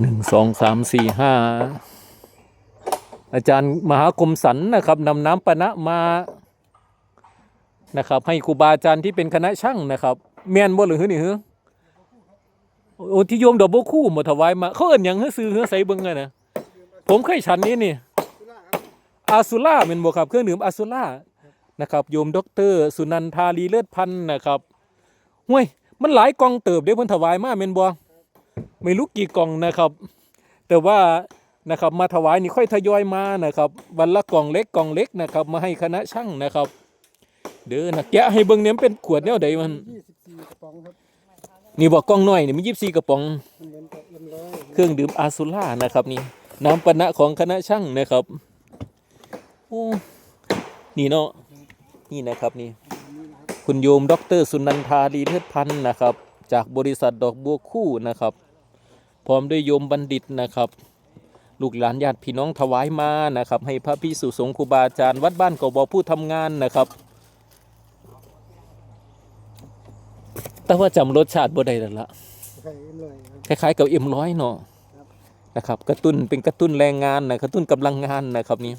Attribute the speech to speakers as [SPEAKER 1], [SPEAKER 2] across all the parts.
[SPEAKER 1] หนึ่งสองสามสี่ห้าอาจารย์มหากรมสันนะครับนำน้ำปะนะมานะครับ ให้ครูบาอาจารย์ที่เป็นคณะช่างนะครับแม่นบ่หรือหือนี่หือโอ้ที่โยมดอกบัวคู่มาถวายมาเขาเอิ้นหยังหือซื้อหือใส่เบิ่งไงนะผมเคยฉันนี้นี่อาซูล่าเป็นบ่ครับเครื่องดื่มอาซูล่านะครับโยมด็อกเตอร์สุนันทาลีเลิศพันธ์นะครับห้วยมันหลายกองเติบเด้เพิ่นถวายมาแม่นบ่ ไม่รู้กี่กล่องนะครับ แต่ว่านะครับมาถวายนี่ค่อยทยอยมานะครับวันละกล่องเล็กกล่องเล็กนะครับ มาให้คณะช่างนะครับ เด้อนะแกะให้เบิ่งเนี่ยมันเป็นขวดแนวใดมัน
[SPEAKER 2] ยี่สิบสี่กระป๋องครับ
[SPEAKER 1] นี่บอกกล่องน้อยนี่มี24กระป๋อง
[SPEAKER 2] มันเหมือนกับเอ็มร้อย
[SPEAKER 1] เครื่องดื่มอาซูล่านะครับนี่น้ำปะนะของคณะช่างนะครับโอ้นี่เนาะนี่นะครับนี่ คุณโยมดอกเตอรสุนันทาลีเทิดพันธ์นะครับ จากบริษัทดอกบัวคู่นะครับ พร้อมด้วยโยมบัณฑิตนะครับ ลูกหลานญาติพี่น้องถวายมานะครับ ให้พระพิสุสงฆ์ครูบาอาจารย์วัดบ้านกบผู้ทำงานนะครับ แต่ว่าจำรสชาติบ่ได้แล้วละ
[SPEAKER 2] ค
[SPEAKER 1] ล้ายๆกับเอ็มร้อยเนาะนะครับ กระตุ้นเป็นกระตุ้นแรงงานนะกระตุ้นกำลังงานนะครับนี่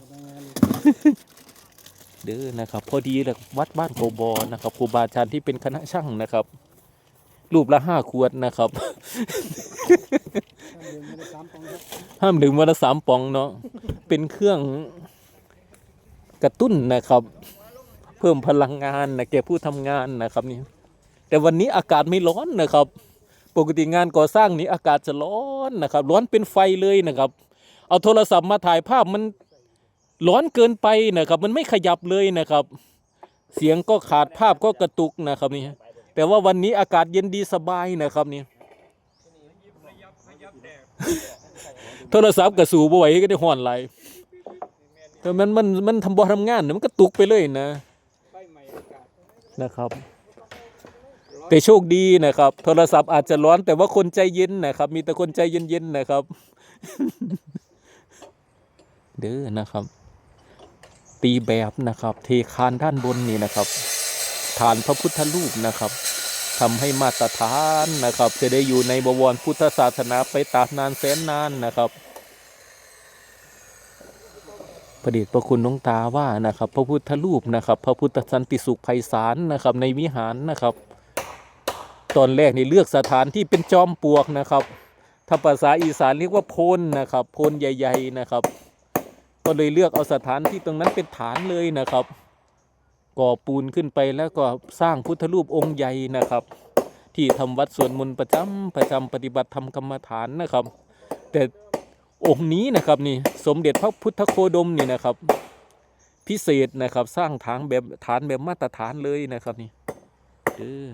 [SPEAKER 1] เด้อนะครับ พอดีเลยวัดบ้านโกบอนะครับครูบาอาจารย์ที่เป็นคณะช่างนะครับ รูปละห้าขวดนะครับ
[SPEAKER 2] ทำเดือนไม่ได้สามปองครับ
[SPEAKER 1] ห้ามดื่มวันละสามปองเนาะเป็นเครื่องกระตุ้นนะครับ เพิ่มพลังงานนะแก่ผู้ทำงานนะครับนี่แต่วันนี้อากาศไม่ร้อนนะครับ ปกติงานก่อสร้างนี้อากาศจะร้อนนะครับ ร้อนเป็นไฟเลยนะครับ เอาโทรศัพท์มาถ่ายภาพมันร้อนเกินไปนะครับ มันไม่ขยับเลยนะครับ เสียงก็ขาดภาพก็กระตุกนะครับนี่ แต่ว่าวันนี้อากาศเย็นดีสบายนะครับนี่โทรศัพท์กับสูบไหวก็ได้ห่อนไหลยแต่มันมันมันทำบ่ทำงานน่ะมันก็ตุกไปเลยนะนะครับ แต่โชคดีนะครับ โทรศัพท์อาจจะร้อนแต่ว่าคนใจเย็นนะครับ มีแต่คนใจเย็นๆนะครับ เด้อนะครับ ตีแบบนะครับ เทคานด้านบนนี่นะครับ ฐานพระพุทธรูปนะครับทำให้มาตรฐานนะครับ จะได้อยู่ในบวรพุทธศาสนาไปตราบนานแสนนานนะครับประเดชพระคุณหลวงตาว่านะครับ พระพุทธรูปนะครับ พระพุทธสันติสุขไพศาลนะครับ ในวิหารนะครับ ตอนแรกนี่เลือกสถานที่เป็นจอมปลวกนะครับถ้าภาษาอีสานเรียกว่าโพนนะครับ โพนใหญ่ ๆนะครับ ก็เลยเลือกเอาสถานที่ตรงนั้นเป็นฐานเลยนะครับ ก่อปูนขึ้นไปแล้วก็สร้างพุทธรูปองค์ใหญ่นะครับ ที่ทำวัดสวดมนต์ประจำประจำปฏิบัติธรรมกรรมฐานนะครับ แต่องค์นี้นะครับนี่สมเด็จพระพุทธโคดมนี่นะครับ พิเศษนะครับสร้างฐานแบบฐานแบบมาตรฐานเลยนะครับนี่เออ